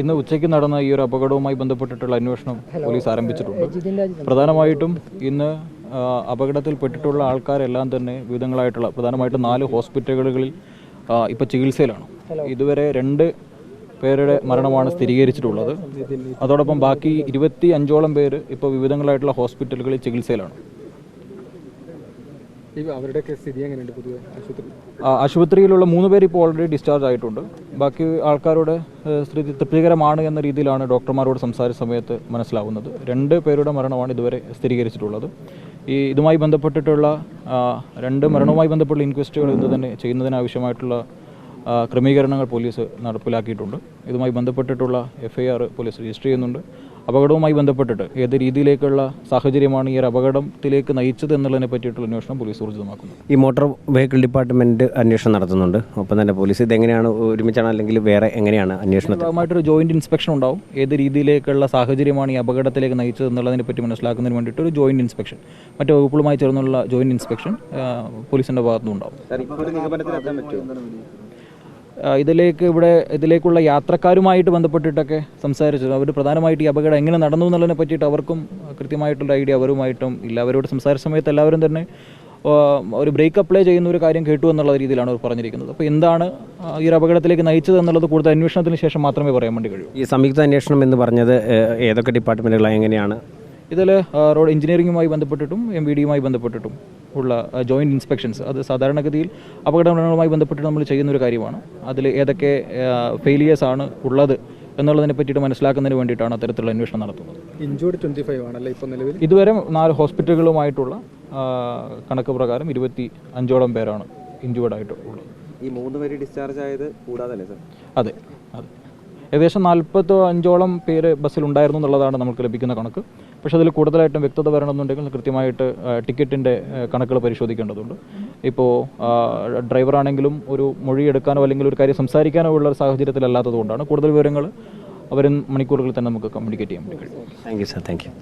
ഇന്ന് ഉച്ചയ്ക്ക് നടന്ന ഈ ഒരു അപകടവുമായി ബന്ധപ്പെട്ടിട്ടുള്ള അന്വേഷണം പോലീസ് ആരംഭിച്ചിട്ടുണ്ട്. പ്രധാനമായിട്ടും ഇന്ന് അപകടത്തിൽ പെട്ടിട്ടുള്ള ആൾക്കാരെല്ലാം തന്നെ വിവിധങ്ങളായിട്ടുള്ള പ്രധാനമായിട്ടും നാല് ഹോസ്പിറ്റലുകളിൽ ഇപ്പോൾ ചികിത്സയിലാണ്. ഇതുവരെ രണ്ട് പേരുടെ മരണമാണ് സ്ഥിരീകരിച്ചിട്ടുള്ളത്. അതോടൊപ്പം ബാക്കി ഇരുപത്തി അഞ്ചോളം പേര് ഇപ്പോൾ വിവിധങ്ങളായിട്ടുള്ള ഹോസ്പിറ്റലുകളിൽ ചികിത്സയിലാണ്. ആശുപത്രിയിലുള്ള മൂന്ന് പേര് ഇപ്പോൾ ഓൾറെഡി ഡിസ്ചാർജ് ആയിട്ടുണ്ട്. ബാക്കി ആൾക്കാരുടെ സ്ഥിതി തൃപ്തികരമാണ് എന്ന രീതിയിലാണ് ഡോക്ടർമാരോട് സംസാരിച്ച സമയത്ത് മനസ്സിലാവുന്നത്. രണ്ട് പേരുടെ മരണമാണ് ഇതുവരെ സ്ഥിരീകരിച്ചിട്ടുള്ളത്. ഈ ഇതുമായി ബന്ധപ്പെട്ടിട്ടുള്ള രണ്ട് മരണവുമായി ബന്ധപ്പെട്ടുള്ള ഇൻക്വസ്റ്റുകൾ ഇന്ന് തന്നെ ചെയ്യുന്നതിനാവശ്യമായിട്ടുള്ള ക്രമീകരണങ്ങൾ പോലീസ് നടപ്പിലാക്കിയിട്ടുണ്ട്. ഇതുമായി ബന്ധപ്പെട്ടിട്ടുള്ള F I R police register ചെയ്യുന്നുണ്ട്. അപകടവുമായി ബന്ധപ്പെട്ടിട്ട് ഏത് രീതിയിലേക്കുള്ള സാഹചര്യമാണ് ഈ ഒരു അപകടത്തിലേക്ക് നയിച്ചത് എന്നുള്ളതിനെ പറ്റിയിട്ടുള്ള അന്വേഷണം പോലീസ് ഊർജിതമാക്കുന്നു ഈ മോട്ടോർ വെഹിക്കിൾ ഡിപ്പാർട്ട്മെന്റ് അന്വേഷണം നടത്തുന്നുണ്ട്. ഒപ്പം തന്നെ പോലീസ് ഇതെങ്ങനെയാണ് ഒരുമിച്ചാണ് അല്ലെങ്കിൽ വേറെ എങ്ങനെയാണ് അന്വേഷണം ഭാഗമായിട്ടൊരു ജോയിന്റ് ഇൻസ്പെക്ഷൻ ഉണ്ടാവും. ഏത് രീതിയിലേക്കുള്ള സാഹചര്യമാണ് ഈ അപകടത്തിലേക്ക് നയിച്ചത് എന്നുള്ളതിനെ പറ്റി മനസ്സിലാക്കുന്നതിന് വേണ്ടിയിട്ട് ഒരു ജോയിന്റ് ഇൻസ്പെക്ഷൻ മറ്റു വകുപ്പുകളുമായി ചേർന്നുള്ള ജോയിന്റ് ഇൻസ്പെക്ഷൻ പോലീസിന്റെ ഭാഗത്തുനിന്നുണ്ടാവും. ഇതിലേക്ക് ഇവിടെ ഇതിലേക്കുള്ള യാത്രക്കാരുമായിട്ട് ബന്ധപ്പെട്ടിട്ടൊക്കെ സംസാരിച്ചത്. അവർ പ്രധാനമായിട്ട് ഈ അപകടം എങ്ങനെ നടന്നു എന്നുള്ളതിനെ പറ്റിയിട്ട് അവർക്കും കൃത്യമായിട്ടുള്ള ഐഡിയ അവരുമായിട്ടും ഇല്ല. അവരോട് സംസാരിച്ച സമയത്ത് എല്ലാവരും തന്നെ ഒരു ബ്രേക്ക് അപ്ലൈ ചെയ്യുന്ന ഒരു കാര്യം കേട്ടു എന്നുള്ള രീതിയിലാണ് അവർ പറഞ്ഞിരിക്കുന്നത്. അപ്പോൾ എന്താണ് ഈ ഒരു അപകടത്തിലേക്ക് നയിച്ചത് എന്നുള്ളത് കൂടുതൽ അന്വേഷണത്തിന് ശേഷം മാത്രമേ പറയാൻ വേണ്ടി കഴിയൂ. ഈ സംയുക്ത അന്വേഷണം എന്ന് പറഞ്ഞത് ഏതൊക്കെ ഡിപ്പാർട്ട്മെന്റുകളാണ് എങ്ങനെയാണ്? ഇതിൽ റോഡ് എഞ്ചിനീയറിംഗുമായി ബന്ധപ്പെട്ടിട്ടും എം ബി ഡിയുമായി ബന്ധപ്പെട്ടിട്ടും. ഉള്ള ജോയിന്റ് ഇൻസ്പെക്ഷൻസ് അത് സാധാരണഗതിയിൽ അപകടങ്ങളുമായി ബന്ധപ്പെട്ട് നമ്മൾ ചെയ്യുന്ന ഒരു കാര്യമാണ്. അതിൽ ഏതൊക്കെ ഫെയിലിയേഴ്സ് ആണ് ഉള്ളത് എന്നുള്ളതിനെ പറ്റിയിട്ട് മനസ്സിലാക്കുന്നതിന് വേണ്ടിയിട്ടാണ് അത്തരത്തിലുള്ള അന്വേഷണം നടത്തുന്നത്. ഇഞ്ചോർഡ് ട്വന്റി ഫൈവ് ആണല്ലേ ഇപ്പോൾ നിലവിൽ? ഇതുവരെ നാല് ഹോസ്പിറ്റലുകളുമായിട്ടുള്ള കണക്ക് പ്രകാരം ഇരുപത്തി അഞ്ചോളം പേരാണ് ഇഞ്ചുവേർഡ് ഉള്ളത് ഈ മൂന്ന് പേര് ഡിസ്ചാർജ് ആയത് കൂടാതെ സർ അതെ അതെ. ഏകദേശം നാൽപ്പത്തോ അഞ്ചോളം പേര് ബസ്സിലുണ്ടായിരുന്നു എന്നുള്ളതാണ് നമുക്ക് ലഭിക്കുന്ന കണക്ക്. പക്ഷെ അതിൽ കൂടുതലായിട്ടും വ്യക്തത വരണമെന്നുണ്ടെങ്കിൽ കൃത്യമായിട്ട് ടിക്കറ്റിന്റെ കണക്കുകൾ പരിശോധിക്കേണ്ടതുണ്ട്. ഇപ്പോൾ ഡ്രൈവറാണെങ്കിലും ഒരു മൊഴി എടുക്കാനോ അല്ലെങ്കിൽ ഒരു കാര്യം സംസാരിക്കാനോ ഉള്ള ഒരു സാഹചര്യത്തിലല്ലാത്തത് കൊണ്ടാണ് കൂടുതൽ വിവരങ്ങൾ അവരും മണിക്കൂറുകളിൽ തന്നെ നമുക്ക് കമ്മ്യൂണിക്കേറ്റ് ചെയ്യാൻ കഴിയും. Thank you sir thank you